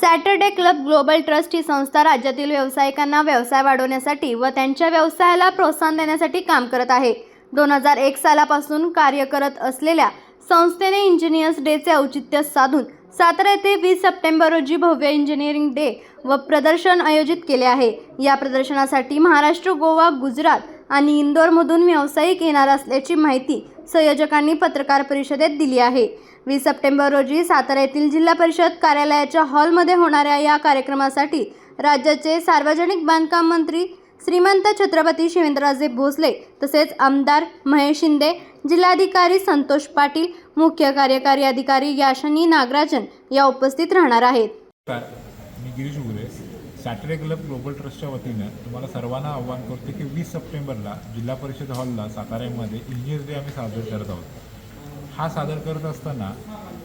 Saturday club global trust ही संस्था राज्यातील व्यावसायिकांना व्यवसाय वाढवण्यासाठी व त्यांच्या व्यवसायाला प्रोत्साहन देण्यासाठी काम करत आहे. दोन हजार एक सालापासून कार्य करत असलेल्या संस्थेने इंजिनियर्स डेचे औचित्य साधून सातारा येथे वीस सप्टेंबर रोजी भव्य इंजिनिअरिंग डे व प्रदर्शन आयोजित केले आहे. या प्रदर्शनासाठी महाराष्ट्र गोवा गुजरात आणि इंदोरमधून व्यावसायिक येणार असल्याची माहिती संयोजकांनी पत्रकार परिषदेत दिली आहे. वीस सप्टेंबर रोजी सातारा येथील जिल्हा परिषद कार्यालयाच्या हॉलमध्ये होणाऱ्या या कार्यक्रमासाठी राज्याचे सार्वजनिक बांधकाम मंत्री श्रीमंत छत्रपती शिवेंद्रराजे भोसले तसेच आमदार महेश शिंदे जिल्हाधिकारी संतोष पाटील मुख्य कार्यकारी अधिकारी याशनी नागराजन या उपस्थित राहणार आहेत. सॅटर्डे क्लब ग्लोबल ट्रस्टच्या वतीनं तुम्हाला सर्वांना आव्हान करतो की वीस सप्टेंबरला जिल्हा परिषद हॉलला साताऱ्यामध्ये इंजिनियर्स डे आम्ही साजरा करत आहोत. हा सादर करत असताना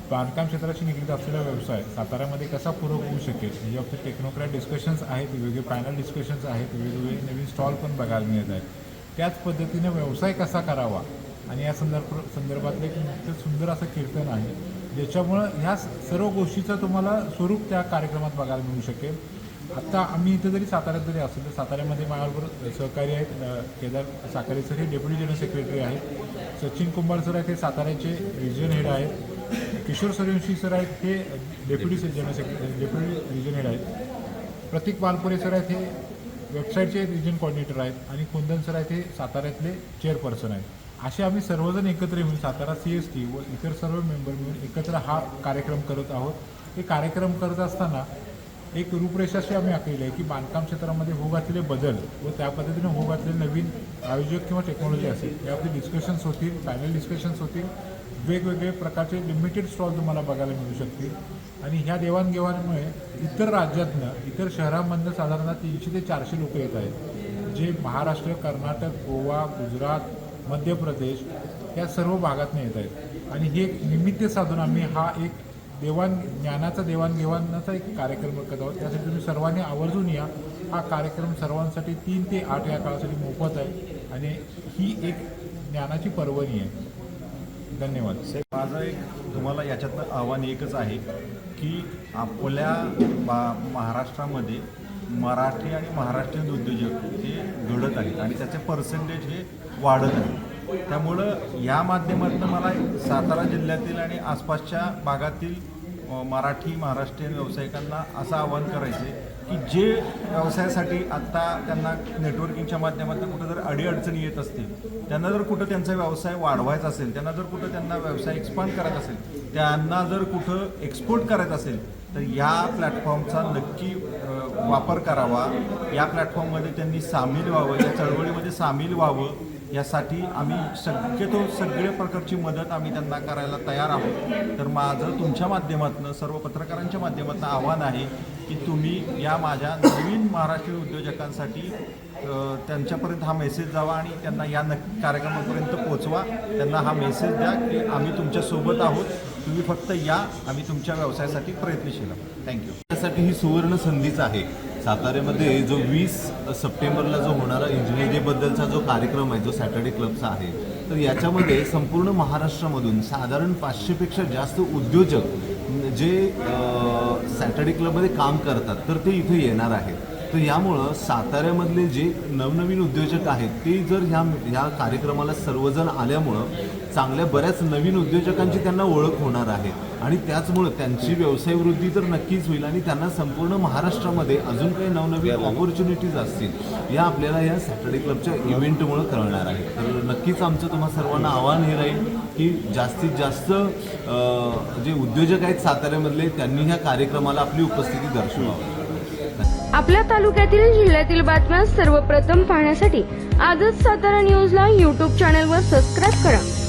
बांधकाम क्षेत्राशी निगडीत असलेला व्यवसाय साताऱ्यामध्ये कसा पूरक होऊ शकेल म्हणजे फक्त टेक्नोक्रॅट डिस्कशन्स आहेत वेगवेगळे पॅनल डिस्कशन्स आहेत वेगवेगळे नवीन स्टॉल पण बघायला मिळत आहेत. त्याच पद्धतीनं व्यवसाय कसा करावा? आणि या संदर्भ संदर्भातलं एक नुकतं सुंदर असं कीर्तन आहे ज्याच्यामुळं ह्या सर्व गोष्टीचं तुम्हाला स्वरूप त्या कार्यक्रमात बघायला मिळू शकेल. आत्ता आम्ही इथं जरी साताऱ्यात जरी असू तर साताऱ्यामध्ये माझ्याबरोबर सहकारी आहेत केदार साखरे सर हे डेप्युटी जनरल सेक्रेटरी आहेत. सचिन कुंभार सर आहेत हे साताऱ्याचे रिजन हेड आहेत. किशोर सूर्यवंशी सर आहेत हे deputy general secretary deputy region head आहेत. प्रतीक वालपुरे सर आहेत हे वेबसाईटचे रिजन कॉर्डिनेटर आहेत. आणि कुंदन सर आहेत हे साताऱ्यातले चेअरपर्सन आहेत. असे आम्ही सर्वजण एकत्र येऊन सातारा सी एस टी व इतर सर्व मेंबर मिळून एकत्र हा कार्यक्रम करत आहोत. हे कार्यक्रम करत असताना एक रूपरेषाशी आम्ही आखलेली आहे की बांधकाम क्षेत्रामध्ये होऊ घातलेले बदल व त्या पद्धतीने होऊ घातलेले नवीन आयोजक किंवा टेक्नॉलॉजी असेल यावरती डिस्कशन्स होतील पॅनल डिस्कशन्स होतील. वेगवेगळे प्रकारचे लिमिटेड स्टॉल तुम्हाला बघायला मिळू शकतील. आणि ह्या देवाणघेवाणीमुळे इतर राज्यातनं इतर शहरांमधनं साधारणतः तीनशे ते चारशे लोक येत आहेत. जे महाराष्ट्र कर्नाटक गोवा गुजरात मध्य प्रदेश या सर्व भागातनं येत आहेत. आणि हे एक निमित्त साधून आम्ही हा एक देवाण ज्ञानाचा देवाणघेवाणाचा एक कार्यक्रम करत आहोत. त्यासाठी तुम्ही सर्वांनी आवर्जून या. हा कार्यक्रम सर्वांसाठी तीन ते आठ या काळासाठी मोफत आहे आणि ही एक ज्ञानाची पर्वणी आहे. धन्यवाद. माझं एक तुम्हाला याच्यातनं आव्हान एकच आहे की आपल्या बा महाराष्ट्रामध्ये मराठी आणि महाराष्ट्रीयन उद्योजक हे घडत आहेत आणि त्याचे पर्सेंटेज हे वाढत आहे त्यामुळं या माध्यमातून मला सातारा जिल्ह्यातील आणि आसपासच्या भागातील मराठी महाराष्ट्रीयन व्यावसायिकांना असं आवाहन करायचं की जे व्यवसायासाठी आत्ता त्यांना नेटवर्किंगच्या माध्यमातून कुठं जर अडीअडचणी येत असतील त्यांना जर कुठं त्यांचा व्यवसाय वाढवायचा असेल त्यांना जर कुठं त्यांना व्यवसाय एक्सपांड करायचा असेल त्यांना जर कुठं एक्सपोर्ट करायचं असेल तर या प्लॅटफॉर्मचा नक्की वापर करावा. या प्लॅटफॉर्ममध्ये त्यांनी सामील व्हावं या चळवळीमध्ये सामील व्हावं. यासाठी आम्ही शक्यतो सगळ्या प्रकारची मदत आम्ही त्यांना करायला तयार आहोत. तर माझं तुमच्या माध्यमातून सर्व पत्रकारांच्या माध्यमातून आव्हान आहे की तुम्ही या माझ्या नवीन महाराष्ट्रीय उद्योजकांसाठी त्यांच्यापर्यंत हा मेसेज जावा आणि त्यांना या नक्की कार्यक्रमापर्यंत पोचवा त्यांना हा मेसेज द्या की आम्ही तुमच्यासोबत आहोत. तुम्ही फक्त या. आम्ही तुमच्या व्यवसायासाठी प्रयत्नशील आहोत. थँक्यू त्यासाठी ही सुवर्ण संधीच आहे. साताऱ्यामध्ये जो वीस सप्टेंबरला जो होणारा इंजिनिअर जो कार्यक्रम आहे जो सॅटर्डे क्लबचा आहे तर याच्यामध्ये संपूर्ण महाराष्ट्रामधून साधारण पाचशेपेक्षा जास्त उद्योजक जे सॅटर्डे क्लबमध्ये काम करतात तर ते इथे येणार आहेत. तर यामुळं साताऱ्यामधले जे नवनवीन उद्योजक आहेत ते जर ह्या ह्या कार्यक्रमाला सर्वजण आल्यामुळं चांगल्या बऱ्याच नवीन उद्योजकांची त्यांना ओळख होणार आहे. आणि त्याचमुळं त्यांची व्यवसाय वृद्धी तर नक्कीच होईल आणि त्यांना संपूर्ण महाराष्ट्रामध्ये अजून काही नवनवीन ऑपॉर्च्युनिटीज असतील या आपल्याला या सॅटर्डे क्लबच्या इव्हेंटमुळं कळणार आहे. तर नक्कीच आमचं तुम्हा सर्वांना आव्हान हे राहील की जास्तीत जास्त जे उद्योजक आहेत साताऱ्यामधले त्यांनी ह्या कार्यक्रमाला आपली उपस्थिती दर्शवावी. आपल्या तालुक्यातील जिल्ह्यातील बातम्या सर्वप्रथम पाहण्यासाठी आजच सातारा न्यूजला यूट्यूब चॅनलवर सबस्क्राईब करा.